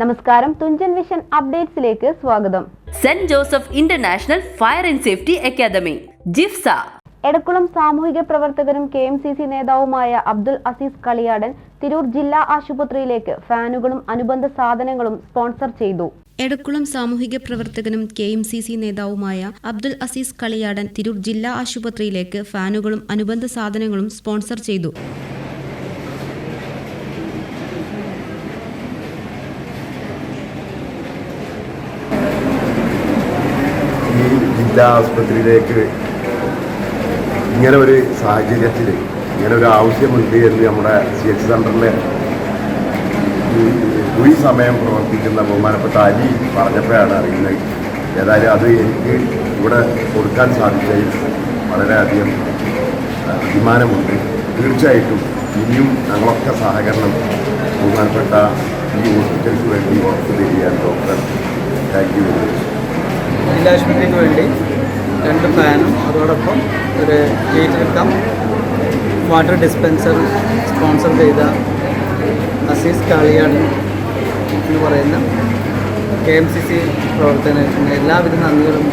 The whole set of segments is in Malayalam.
നമസ്കാരം. തുഞ്ചൻ വിഷൻ അപ്ഡേറ്റ്സിലേക്ക് സ്വാഗതം. Saint Joseph international fire and safety academy JIFSA. Edakkulam സാമൂഹിക പ്രവർത്തകരും കെ എം സി സി നേതാവുമായ അബ്ദുൽ അസീസ് കളിയാടൻ തിരൂർ ജില്ലാ ആശുപത്രിയിലേക്ക് ഫാനുകളും അനുബന്ധ സാധനങ്ങളും സ്പോൺസർ ചെയ്തു. എടക്കുളം സാമൂഹിക പ്രവർത്തകനും കെ എം സി സി നേതാവുമായ അബ്ദുൽ അസീസ് കളിയാടൻ തിരൂർ ജില്ലാ ആശുപത്രിയിലേക്ക് ഫാനുകളും അനുബന്ധ സാധനങ്ങളും സ്പോൺസർ ചെയ്തു ഈ ജില്ലാ ആസ്പത്രിയിലേക്ക് ഇങ്ങനെ ഒരു സാഹചര്യത്തിൽ ഇങ്ങനെ ഒരു ആവശ്യമുണ്ട് എന്ന് നമ്മുടെ സി എച്ച് സെന്ററിലെ ഈ സമയം പ്രവർത്തിക്കുന്ന ബഹുമാനപ്പെട്ട അലി പറഞ്ഞപ്പോഴാണ് അറിയുന്നത്. ഏതായാലും അത് എനിക്ക് ഇവിടെ കൊടുക്കാൻ സാധിച്ചതിൽ വളരെയധികം അഭിമാനമുണ്ട്. തീർച്ചയായിട്ടും ഇനിയും ഞങ്ങളൊക്കെ സഹകരണം ബഹുമാനപ്പെട്ട ഈ ഹോസ്പിറ്റലിന് വേണ്ടി ഉറപ്പ് തരികയാണ് doctor. Thank you very much ജില്ലാ ആശുപത്രിക്ക് വേണ്ടി രണ്ട് ഫാനും അതോടൊപ്പം ഒരു gate cum water dispenser sponsor ചെയ്ത അസീസ് കാളിയാട് എന്ന് പറയുന്ന കെ എം സി സി പ്രവർത്തനത്തിന് എല്ലാവിധ നന്ദികളും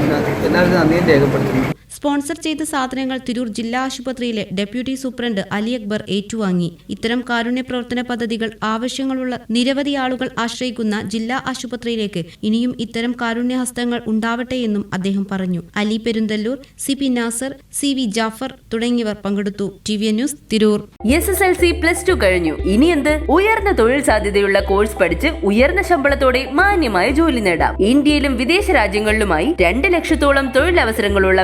എല്ലാവിധ നന്ദിയും രേഖപ്പെടുത്തുന്നു. സ്പോൺസർ ചെയ്ത സാധനങ്ങൾ തിരൂർ ജില്ലാ ആശുപത്രിയിലെ ഡെപ്യൂട്ടി സൂപ്രണ്ട് അലി അക്ബർ ഏറ്റുവാങ്ങി. ഇത്തരം കാരുണ്യ പ്രവർത്തന പദ്ധതികൾ ആവശ്യങ്ങളുള്ള നിരവധി ആളുകൾ ആശ്രയിക്കുന്ന ജില്ലാ ആശുപത്രിയിലേക്ക് ഇനിയും ഇത്തരം കാരുണ്യ ഹസ്തങ്ങൾ ഉണ്ടാവട്ടെ എന്നും അദ്ദേഹം പറഞ്ഞു. Ali Perunthallur C P Nasar C V Jafar തുടങ്ങിയവർ പങ്കെടുത്തു. T V news Tirur. S S L C plus two കഴിഞ്ഞു. ഇനി എന്ത്? ഉയർന്ന തൊഴിൽ സാധ്യതയുള്ള കോഴ്സ് പഠിച്ച് ഉയർന്ന ശമ്പളത്തോടെ മാന്യമായ ജോലി നേടാം. ഇന്ത്യയിലും വിദേശ രാജ്യങ്ങളിലുമായി രണ്ട് ലക്ഷത്തോളം തൊഴിലവസരങ്ങളുള്ള